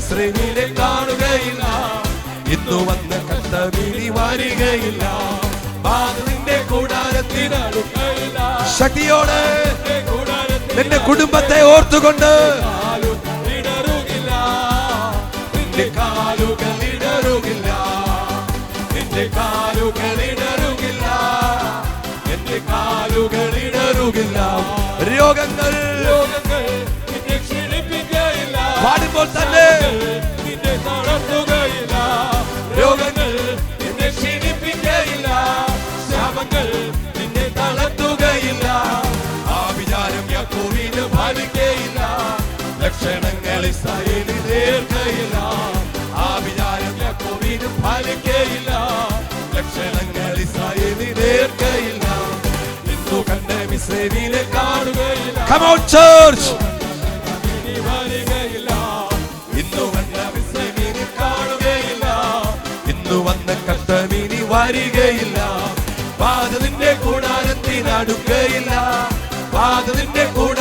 മിശ്രമിനെ കാണുകയില്ല. ഇന്നു വന്ന വന്ന് കണ്ടമിനി വരികയില്ല. ബാഗിന്റെ കൂടാരത്തിനടുക്കയില്ല ശക്തിയോടെ നിന്റെ കുടുംബത്തെ ഓർത്തുകൊണ്ട് ഇടറുകില്ല നിന്റെ കാലുകൾ ഇടറുകില്ല നിന്റെ കാലുകൾ ഇടറുകില്ല എന്റെ കാലുകൾ ഇടറുകില്ല രോഗങ്ങൾ രോഗങ്ങൾ പാടുമ്പോൾ തന്നെ ലക്ഷണങ്ങൾ ഇസ്രായേലിൽ തീർക്കയില്ല ആ വിചാരം യാക്കോവിന് ഫലിക്കയില്ല. ലക്ഷണങ്ങൾ ഇസ്രായേലിൽ തീർക്കയില്ല ഇന്നു കണ്ട മിസ്രൈലിനെ കാണുകയില്ല. Church! ഇനി വരികയില്ല. ഇന്നു വന്ന മിസ്രൈലിനെ കാണുകയില്ല. ഇന്നു വന്ന കർത്തമിനി വരികയില്ല. പാതതിന്റെ കൂടാരത്തിനടുക്കയില്ല. പാതതിന്റെ കൂടാരത്തിൽ